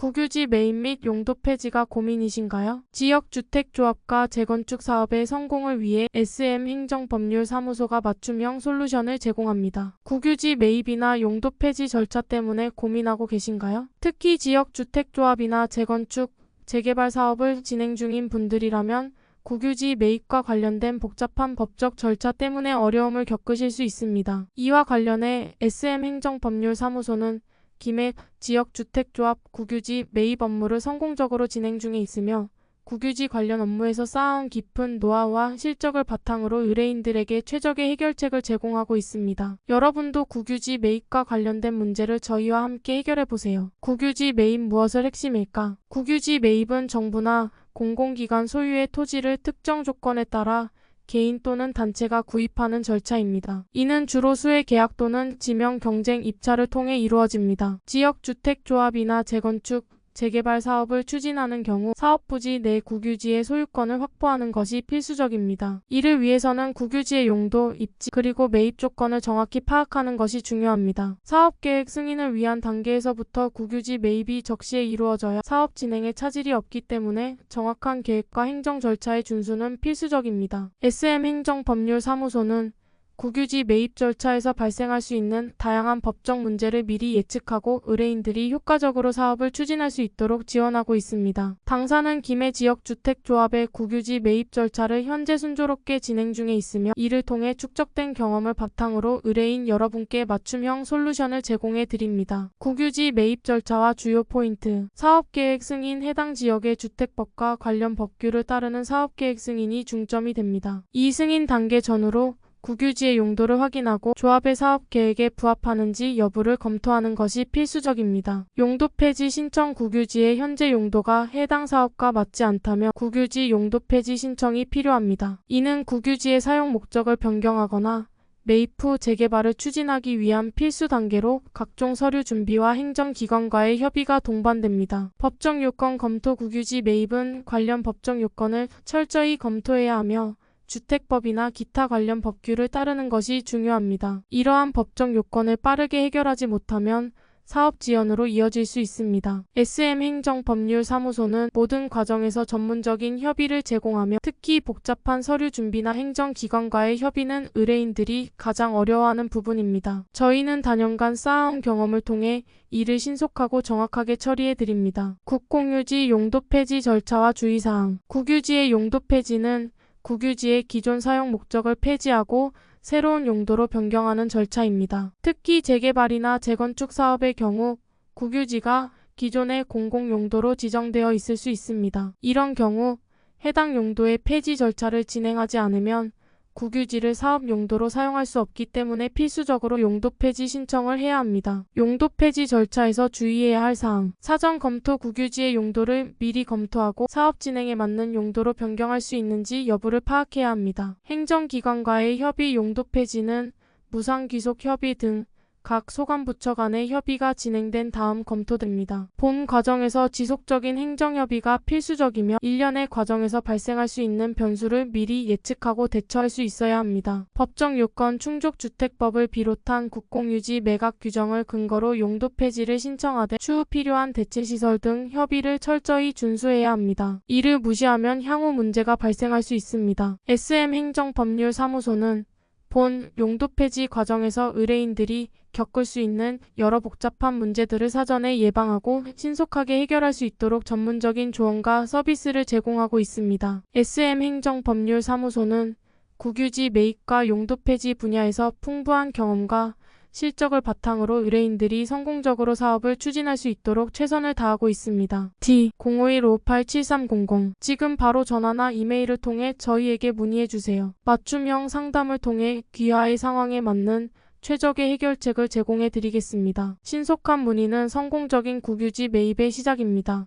국유지 매입 및 용도 폐지가 고민이신가요? 지역주택조합과 재건축 사업의 성공을 위해 SM 행정법률사무소가 맞춤형 솔루션을 제공합니다. 국유지 매입이나 용도 폐지 절차 때문에 고민하고 계신가요? 특히 지역주택조합이나 재건축, 재개발 사업을 진행 중인 분들이라면 국유지 매입과 관련된 복잡한 법적 절차 때문에 어려움을 겪으실 수 있습니다. 이와 관련해 SM 행정법률사무소는 김해 지역 주택조합 국유지 매입 업무를 성공적으로 진행 중에 있으며 국유지 관련 업무에서 쌓아온 깊은 노하우와 실적을 바탕으로 의뢰인들에게 최적의 해결책을 제공하고 있습니다. 여러분도 국유지 매입과 관련된 문제를 저희와 함께 해결해 보세요. 국유지 매입 무엇을 핵심일까? 국유지 매입은 정부나 공공기관 소유의 토지를 특정 조건에 따라 개인 또는 단체가 구입하는 절차입니다. 이는 주로 수의 계약 또는 지명 경쟁 입찰을 통해 이루어집니다. 지역 주택 조합이나 재건축, 재개발 사업을 추진하는 경우 사업 부지 내 국유지의 소유권을 확보하는 것이 필수적입니다. 이를 위해서는 국유지의 용도, 입지, 그리고 매입 조건을 정확히 파악하는 것이 중요합니다. 사업 계획 승인을 위한 단계에서부터 국유지 매입이 적시에 이루어져야 사업 진행에 차질이 없기 때문에 정확한 계획과 행정 절차의 준수는 필수적입니다. SM 행정법률사무소는 국유지 매입 절차에서 발생할 수 있는 다양한 법적 문제를 미리 예측하고 의뢰인들이 효과적으로 사업을 추진할 수 있도록 지원하고 있습니다. 당사는 김해 지역 주택조합의 국유지 매입 절차를 현재 순조롭게 진행 중에 있으며 이를 통해 축적된 경험을 바탕으로 의뢰인 여러분께 맞춤형 솔루션을 제공해 드립니다. 국유지 매입 절차와 주요 포인트 사업계획 승인 해당 지역의 주택법과 관련 법규를 따르는 사업계획 승인이 중점이 됩니다. 이 승인 단계 전후로 국유지의 용도를 확인하고 조합의 사업 계획에 부합하는지 여부를 검토하는 것이 필수적입니다. 용도 폐지 신청 국유지의 현재 용도가 해당 사업과 맞지 않다면 국유지 용도 폐지 신청이 필요합니다. 이는 국유지의 사용 목적을 변경하거나 매입 후 재개발을 추진하기 위한 필수 단계로 각종 서류 준비와 행정기관과의 협의가 동반됩니다. 법정 요건 검토 국유지 매입은 관련 법정 요건을 철저히 검토해야 하며 주택법이나 기타 관련 법규를 따르는 것이 중요합니다. 이러한 법정 요건을 빠르게 해결하지 못하면 사업 지연으로 이어질 수 있습니다. SM 행정법률사무소는 모든 과정에서 전문적인 협의를 제공하며 특히 복잡한 서류 준비나 행정기관과의 협의는 의뢰인들이 가장 어려워하는 부분입니다. 저희는 단연간 쌓아온 경험을 통해 이를 신속하고 정확하게 처리해 드립니다. 국공유지 용도 폐지 절차와 주의사항 국유지의 용도 폐지는 국유지의 기존 사용 목적을 폐지하고 새로운 용도로 변경하는 절차입니다. 특히 재개발이나 재건축 사업의 경우 국유지가 기존의 공공 용도로 지정되어 있을 수 있습니다. 이런 경우 해당 용도의 폐지 절차를 진행하지 않으면 국유지를 사업 용도로 사용할 수 없기 때문에 필수적으로 용도 폐지 신청을 해야 합니다. 용도 폐지 절차에서 주의해야 할 사항. 사전 검토 국유지의 용도를 미리 검토하고 사업 진행에 맞는 용도로 변경할 수 있는지 여부를 파악해야 합니다. 행정기관과의 협의 용도 폐지는 무상귀속 협의 등 각 소관부처 간의 협의가 진행된 다음 검토됩니다. 본 과정에서 지속적인 행정협의가 필수적이며 일련의 과정에서 발생할 수 있는 변수를 미리 예측하고 대처할 수 있어야 합니다. 법정 요건 충족주택법을 비롯한 국공유지 매각 규정을 근거로 용도 폐지를 신청하되 추후 필요한 대체시설 등 협의를 철저히 준수해야 합니다. 이를 무시하면 향후 문제가 발생할 수 있습니다. SM 행정법률사무소는 본 용도 폐지 과정에서 의뢰인들이 겪을 수 있는 여러 복잡한 문제들을 사전에 예방하고 신속하게 해결할 수 있도록 전문적인 조언과 서비스를 제공하고 있습니다. SM 행정법률사무소는 국유지 매입과 용도 폐지 분야에서 풍부한 경험과 실적을 바탕으로 의뢰인들이 성공적으로 사업을 추진할 수 있도록 최선을 다하고 있습니다. D 051587300 지금 바로 전화나 이메일을 통해 저희에게 문의해 주세요. 맞춤형 상담을 통해 귀하의 상황에 맞는 최적의 해결책을 제공해 드리겠습니다. 신속한 문의는 성공적인 국유지 매입의 시작입니다.